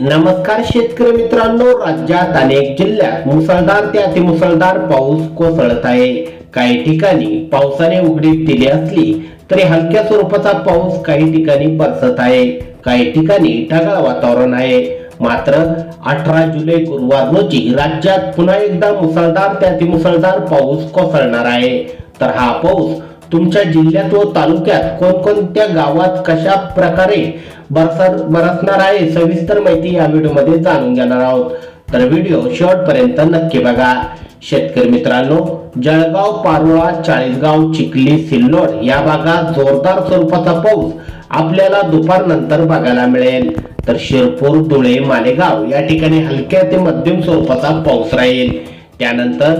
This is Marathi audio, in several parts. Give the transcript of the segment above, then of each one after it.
नमस्कार शेतकरी मित्रांनो राज्यात अनेक जिल्ह्यात मुसळधार ते अतिमुसळधार पाऊस कोसळत आहे. काही ठिकाणी पावसाने उघडीप दिली असली तरी हलक्या स्वरूपाचा पाऊस काही ठिकाणी बरसत आहे. काही ठिकाणी ढगाळ वातावरण आहे. मात्र अठरा जुलै गुरुवार रोजी राज्यात पुन्हा एकदा मुसळधार ते अतिमुसळधार पाऊस कोसळणार आहे. तर हा पाऊस तुमच्या जिल्ह्यात व तालुक्यात कोणकोणत्या गावात कशा प्रकारे बरसर बरसणार आहे सविस्तर माहिती या व्हिडिओमध्ये जाणून घेणार आहोत. तर व्हिडिओ शेवटपर्यंत नक्की बघा. शेतकरी मित्रांनो जळगाव पारोळा चाळीसगाव चिखली सिल्लोड या भागात जोरदार स्वरूपाचा पाऊस आपल्याला दुपारनंतर बघायला मिळेल. तर शिरपूर धुळे मालेगाव या ठिकाणी हलक्या ते मध्यम स्वरूपाचा पाऊस राहील. त्यानंतर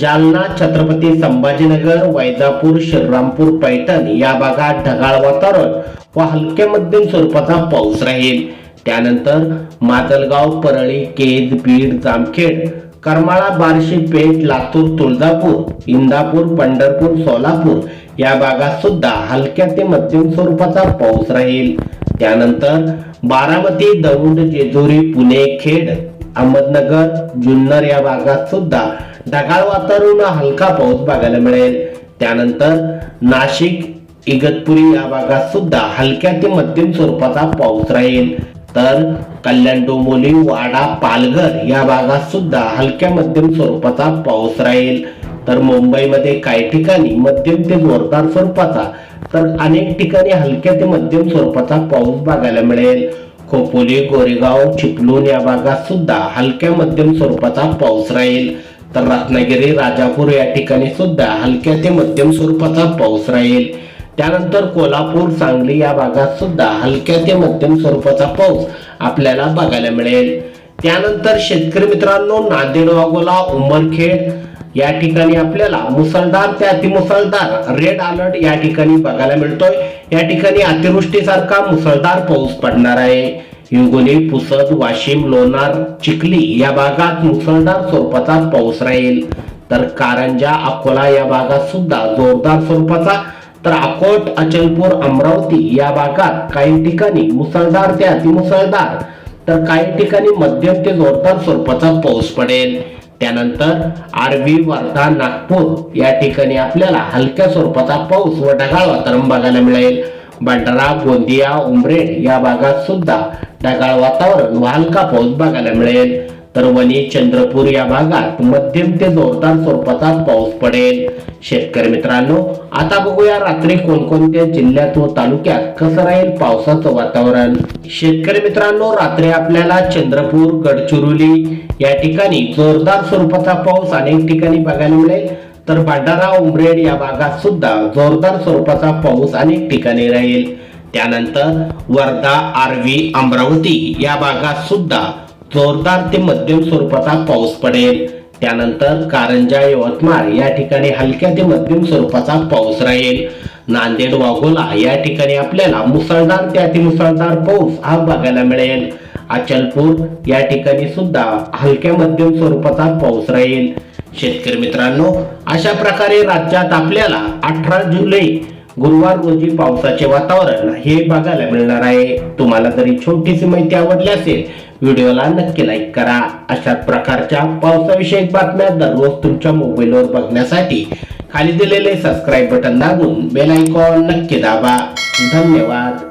जालना छत्रपती संभाजीनगर वैजापूर श्रीरामपूर पैठण या भागात ढगाळ वातावरण व हलक्या मध्यम स्वरूपाचा पाऊस राहील. त्यानंतर माजलगाव परळी केज बीड जामखेड करमाळा बार्शी पेठ लातूर तुळजापूर इंदापूर पंढरपूर सोलापूर या भागात सुद्धा हलक्या ते मध्यम स्वरूपाचा पाऊस राहील. त्यानंतर बारामती दौंड जेजुरी पुणे खेड अहमदनगर जुन्नर या भागात सुद्धा ढगाळ वातावरण हलका पाऊस बघायला मिळेल. त्यानंतर नाशिक इगतपुरी या भागात सुद्धा हलक्या ते मध्यम स्वरूपाचा पाऊस राहील. तर कल्याण डोंबोली वाडा पालघर या भागात सुद्धा हलक्या मध्यम स्वरूपाचा पाऊस राहील. तर मुंबईमध्ये काही ठिकाणी मध्यम ते जोरदार स्वरूपाचा तर अनेक ठिकाणी हलक्या ते मध्यम स्वरूपाचा पाऊस बघायला मिळेल. खोपोली गोरेगाव चिपलून या भागात सुद्धा हलक्या मध्यम स्वरूपाचा पाऊस राहील. तर रत्नागिरी राजापूर या ठिकाणी सुद्धा हलक्या ते मध्यम स्वरूपाचा पाऊस राहील. त्यानंतर कोल्हापूर सांगली या भागात सुद्धा हलक्या ते मध्यम स्वरूपाचा पाऊस आपल्याला बघायला मिळेल. त्यानंतर शेतकरी मित्रांनो नांदेड वागोला उमरखेड या ठिकाणी आपल्याला मुसळधार ते अतिमुसळधार रेड अलर्ट या ठिकाणी बघायला मिळतोय. या ठिकाणी अतिवृष्टीसारखा मुसळधार पाऊस पडणार आहे. हिंगोली पुसद वाशिम लोणार चिखली या भागात मुसळधार स्वरूपाचा पाऊस राहील. तर कारंजा अकोला या भागात सुद्धा जोरदार स्वरूपाचा. तर अकोट अचलपूर अमरावती या भागात काही ठिकाणी मुसळधार ते अतिमुसळधार. तर काही ठिकाणी मध्यम ते जोरदार स्वरूपाचा पाऊस पडेल. त्यानंतर आरवी वर्धा नागपूर या ठिकाणी आपल्याला हलक्या स्वरूपाचा पाऊस व ढगाळ वातावरण बघायला मिळेल. भंडारा गोंदिया उमरेड या भागात सुद्धा ढगाळ वातावरण व हलका पाऊस बघायला मिळेल. तर वणी चंद्रपूर या भागात मध्यम ते जोरदार स्वरूपाचा पाऊस पडेल. शेतकरी मित्रांनो आता बघूया रात्री कोणकोणत्या जिल्ह्यात व तालुक्यात कसं राहील पावसाचं वातावरण. शेतकरी मित्रांनो रात्री आपल्याला चंद्रपूर गडचिरोली या ठिकाणी जोरदार स्वरूपाचा पाऊस अनेक ठिकाणी बघायला मिळेल. तर भंडारा उमरेड या भागात सुद्धा जोरदार स्वरूपाचा पाऊस अनेक ठिकाणी राहील. त्यानंतर वर्धा आर्वी अमरावती या भागात सुद्धा जोरदार ते मध्यम स्वरूपाचा पाऊस पडेल. त्यानंतर कारंजा यवतमाळ या ठिकाणी हलक्या ते मध्यम स्वरूपाचा पाऊस राहील. नांदेड वाघोला या ठिकाणी आपल्याला मुसळधार ते अतिमुसळधार पाऊस हा बघायला मिळेल. अचलपूर या ठिकाणी सुद्धा हलक्या मध्यम स्वरूपाचा पाऊस राहील. शेतकरी मित्रांनो अशा प्रकारे राज्यात आपल्याला अठरा जुलै गुरुवार रोजी पावसाचे वातावरण हे बघायला मिळणार आहे. तुम्हाला जरी छोटीशी माहिती आवडली असेल व्हिडिओला नक्की लाईक करा. अशा प्रकारच्या पावसाविषयक बातम्या दररोज तुमच्या मोबाईलवर बघण्यासाठी खाली दिलेले सबस्क्राईब बटन दाबून बेल आयकॉन नक्की दाबा. धन्यवाद.